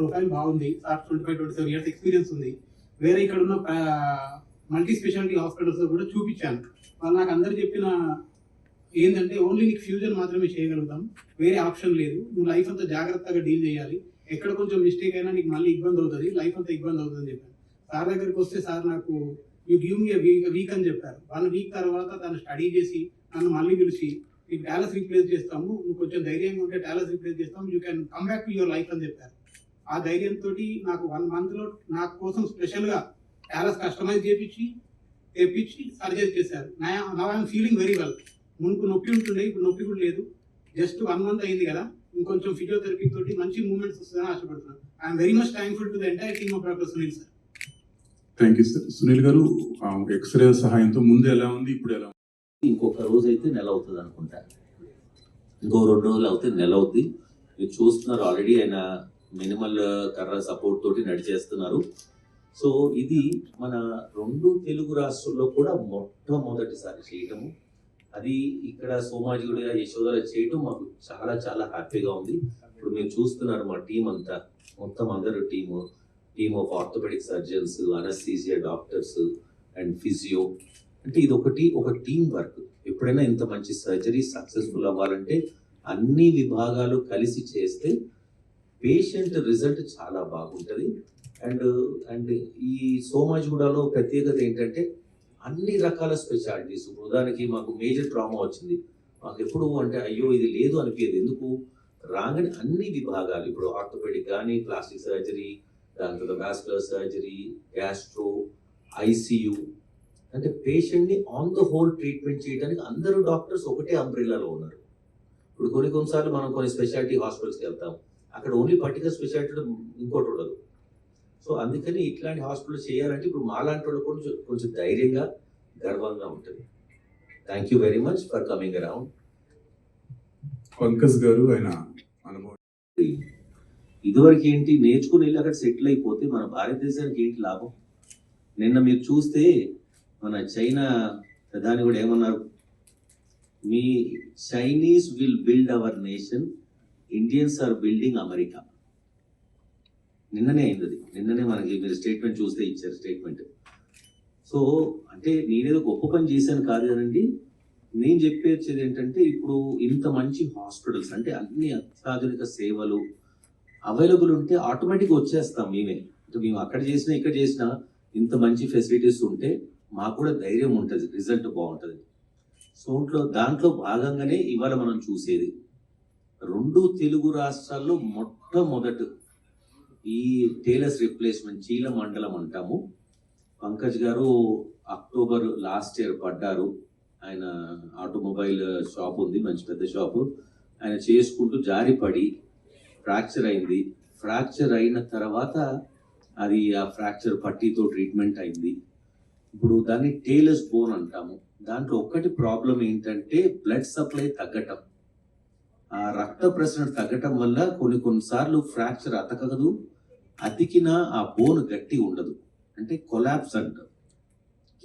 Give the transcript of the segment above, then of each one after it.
Profile బాగుంది. Sir twenty five twenty seven years experience ఉంది. వేరే ఇక్కడ ఉన్న మల్టీ స్పెషాలిటీ హాస్పిటల్స్ కూడా చూపించాను. వాళ్ళు నాకు అందరు చెప్పిన ఏంటంటే ఓన్లీ నీకు ఫ్యూజన్ మాత్రమే చేయగలుగుతాం. వేరే ఆప్షన్ లేదు. నువ్వు లైఫ్ అంతా జాగ్రత్తగా డీల్ చేయాలి. ఎక్కడ కొంచెం మిస్టేక్ అయినా నీకు మళ్ళీ ఇబ్బంది అవుతుంది. లైఫ్ అంతా ఇబ్బంది అవుతుంది అని చెప్పాను సార్ దగ్గరికి వస్తే సార్ నాకు you give me week week అని చెప్పారు. వన్ వీక్ తర్వాత తను స్టడీ చేసి నన్ను మళ్ళీ పిలిచి నీకు టాలెస్ రీప్లేస్ చేస్తాము. నువ్వు కొంచెం ధైర్యంగా ఉంటే టాలెస్ రీప్లేస్ చేస్తాము. You can come back to your life అని చెప్పారు. ఆ ధైర్యంతో నాకు వన్ మంత్లో నా కోసం స్పెషల్గా టాలెస్ కస్టమైజ్ చేపించి తెప్పించి సర్జరీ చేశారు. నా ఐఎమ్ ఫీలింగ్ వెరీ వెల్ మునుపు నొప్పి ఉంటుండే ఇప్పుడు నొప్పి కూడా లేదు. జస్ట్ వన్ మంత్ అయింది కదా. ఇంకొంచెం ఫిజియోథెరపీ తోటి మంచి మూమెంట్స్ వస్తుందని ఆశపడుతున్నాను. I'm very much thankful to the entire team of doctor Sunil sir thank you sir Sunil garu X ray సహాయంతో ముందు ఎలా ఉంది ఇప్పుడు ఎలా ఉంది? ఇంకొక రోజు అయితే నెల అవుతుంది అనుకుంటా. ఇంకో రెండు రోజులు అవుతే నెల అవుద్ది. మీరు చూస్తున్నారు ఆల్రెడీ ఆయన మినిమల్ uh, కర్ర సపోర్ట్ తోటి నడిచేస్తున్నారు. సో ఇది మన రెండు తెలుగు రాష్ట్రాల్లో కూడా మొట్టమొదటిసారి చేయటము. అది ఇక్కడ సోమాజిగుడిగా యశోదర చేయటం మాకు చాలా చాలా హ్యాపీగా ఉంది. ఇప్పుడు మీరు చూస్తున్నారు మా టీం అంతా. మొత్తం అందరు team team of orthopaedic surgeons anaesthesia doctors and physio అంటే ఇది ఒకటి ఒక టీం వర్క్. ఎప్పుడైనా ఇంత మంచి సర్జరీ సక్సెస్ఫుల్ అవ్వాలంటే అన్ని విభాగాలు కలిసి చేస్తే పేషెంట్ రిజల్ట్ చాలా బాగుంటుంది. అండ్ అండ్ ఈ సోమాజిగూడలో ప్రత్యేకత ఏంటంటే అన్ని రకాల స్పెషాలిటీస్. ఉదాహరణకి మాకు మేజర్ ట్రామా వచ్చింది. మాకు ఎప్పుడు అంటే అయ్యో ఇది లేదు అనిపించదు ఎందుకు? రాగానే అన్ని విభాగాలు. ఇప్పుడు ఆర్థోపెడిక్ కానీ ప్లాస్టిక్ సర్జరీ దాని తర్వాత వాస్కులర్ సర్జరీ గ్యాస్ట్రో ఐసీయూ. అంటే పేషెంట్ని ఆన్ ద హోల్ ట్రీట్మెంట్ చేయడానికి అందరూ డాక్టర్స్ ఒకటే అంబ్రిల్లాలో ఉన్నారు. ఇప్పుడు కొన్ని కొన్నిసార్లు మనం కొన్ని స్పెషాలిటీ హాస్పిటల్స్కి వెళ్తాం. అక్కడ ఓన్లీ పర్టికులర్ స్పెషాలిటీ ఇంకోటి ఉండదు. సో అందుకని ఇట్లాంటి హాస్పిటల్ చేయాలంటే ఇప్పుడు మాలాంటి వాళ్ళు కూడా కొంచెం- కొంచెం ధైర్యంగా గర్వంగా ఉంటుంది. Thank you very much for coming around Pankaj garu ఆయన అనుభవం. ఇదివరకు ఏంటి నేర్చుకుని వెళ్ళి అక్కడ సెటిల్ అయిపోతే మన భారతదేశానికి ఏంటి లాభం? నిన్న మీరు చూస్తే మన చైనా ప్రధాని కూడా ఏమన్నారు? మీ Chinese will build our nation Indians are building America నిన్ననే అయింది నిన్ననే మనకి మీరు స్టేట్మెంట్ చూస్తే ఇచ్చారు స్టేట్మెంట్ సో అంటే నేనేదో గొప్ప పని చేశాను కాదు కదండి నేను చెప్పేది ఏంటంటే ఇప్పుడు ఇంత మంచి హాస్పిటల్స్ అంటే అన్ని అత్యాధునిక సేవలు అవైలబుల్ ఉంటే ఆటోమేటిక్ వచ్చేస్తాం మేమే. అంటే మేము అక్కడ చేసినా ఇక్కడ చేసినా ఇంత మంచి ఫెసిలిటీస్ ఉంటే మాకు కూడా ధైర్యం ఉంటుంది రిజల్ట్ బాగుంటుంది. సో దాంట్లో భాగంగానే ఇవాళ మనం చూసేది. రెండు తెలుగు రాష్ట్రాల్లో మొట్టమొదట ఈ టేలర్స్ రిప్లేస్మెంట్ చీల మండలం అంటాము. పంకజ్ గారు అక్టోబర్ లాస్ట్ ఇయర్ పడ్డారు. ఆయన ఆటోమొబైల్ షాప్ ఉంది మంచి పెద్ద షాపు. ఆయన చేసుకుంటూ జారి పడి ఫ్రాక్చర్ అయింది. ఫ్రాక్చర్ అయిన తర్వాత అది ఆ ఫ్రాక్చర్ పట్టీతో ట్రీట్మెంట్ అయింది. ఇప్పుడు దాన్ని టేలర్స్ బోన్ అంటాము. దాంట్లో ఒక్కటి ప్రాబ్లం ఏంటంటే బ్లడ్ సప్లై తగ్గటం. ఆ రక్త ప్రసరణ తగ్గటం వల్ల కొన్ని కొన్నిసార్లు ఫ్రాక్చర్ అతకదు అతికిన ఆ బోన్ గట్టి ఉండదు. అంటే కొలాప్స్ అంటారు.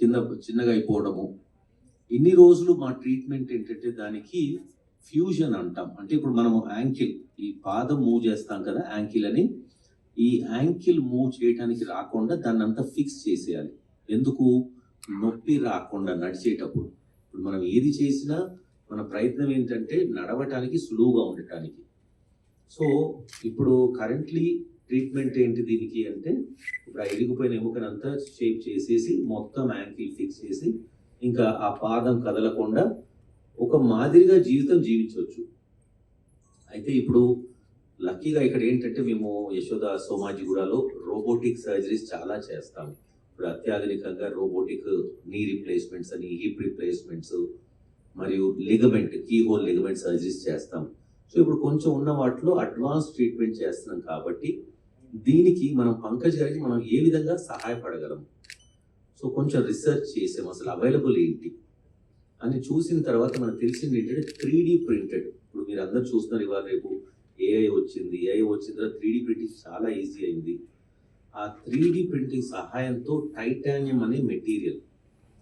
కింద చిన్నగా అయిపోవడము. ఇన్ని రోజులు మా ట్రీట్మెంట్ ఏంటంటే దానికి ఫ్యూజన్ అంటాం. అంటే ఇప్పుడు మనము యాంకిల్ ఈ పాదం మూవ్ చేస్తాం కదా యాంకిల్ అని. ఈ యాంకిల్ మూవ్ చేయడానికి రాకుండా దాన్ని అంతా ఫిక్స్ చేసేయాలి. ఎందుకు? నొప్పి రాకుండా నడిచేటప్పుడు. ఇప్పుడు మనం ఏది చేసినా మన ప్రయత్నం ఏంటంటే నడవటానికి సులువుగా ఉండటానికి. సో ఇప్పుడు కరెంట్లీ ట్రీట్మెంట్ ఏంటి దీనికి అంటే ఇప్పుడు ఆ ఇరిగిపోయిన ఎముకనంతా షేప్ చేసేసి మొత్తం యాంకిల్ ఫిక్స్ చేసి ఇంకా ఆ పాదం కదలకుండా ఒక మాదిరిగా జీవితం జీవించవచ్చు. అయితే ఇప్పుడు లక్కీగా ఇక్కడ ఏంటంటే మేము యశోద సోమాజిగూడలో రోబోటిక్ సర్జరీస్ చాలా చేస్తాము. ఇప్పుడు అత్యాధునికంగా రోబోటిక్ నీ రిప్లేస్మెంట్స్ అని హిప్ రిప్లేస్మెంట్స్ మరియు ligament keyhole ligament surgeries చేస్తాం. సో ఇప్పుడు కొంచెం ఉన్న వాటిలో అడ్వాన్స్ ట్రీట్మెంట్ చేస్తున్నాం కాబట్టి దీనికి మనం పంకజ్ గారికి మనం ఏ విధంగా సహాయపడగలం? సో కొంచెం రీసెర్చ్ చేసాం అసలు అవైలబుల్ ఏంటి? అని చూసిన తర్వాత మనకు తెలిసింది ఏంటంటే త్రీ డి ప్రింటెడ్ ఇప్పుడు మీరు అందరు చూస్తున్నారు ఇవాళ రేపు ఏఐ వచ్చింది. ఏఐ వచ్చిన తర్వాత త్రీ డి ప్రింటింగ్ చాలా ఈజీ అయింది. ఆ త్రీ డి ప్రింటింగ్ సహాయంతో టైటానియం అనే మెటీరియల్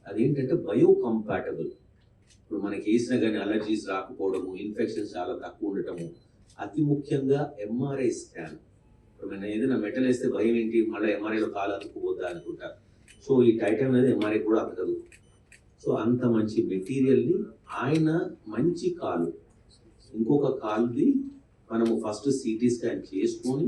అదేంటంటే బయో కంపాటబుల్ ఇప్పుడు మనకి వేసినా కానీ అలర్జీస్ రాకపోవడము ఇన్ఫెక్షన్స్ చాలా తక్కువ ఉండటము అతి ముఖ్యంగా ఎంఆర్ఐ స్కాన్ నేను ఏదైనా మెటల్ వేస్తే భయం ఏంటి? మళ్ళీ ఎంఆర్ఐలో కాలు అతుక్కుపోద్దా అనుకుంటారు సో ఈ టైటన్ అనేది ఎంఆర్ఐ కూడా అతకదు. సో అంత మంచి మెటీరియల్ని ఆయన మంచి కాలు. ఇంకొక కాలుది మనము ఫస్ట్ సిటీ స్కాన్ చేసుకొని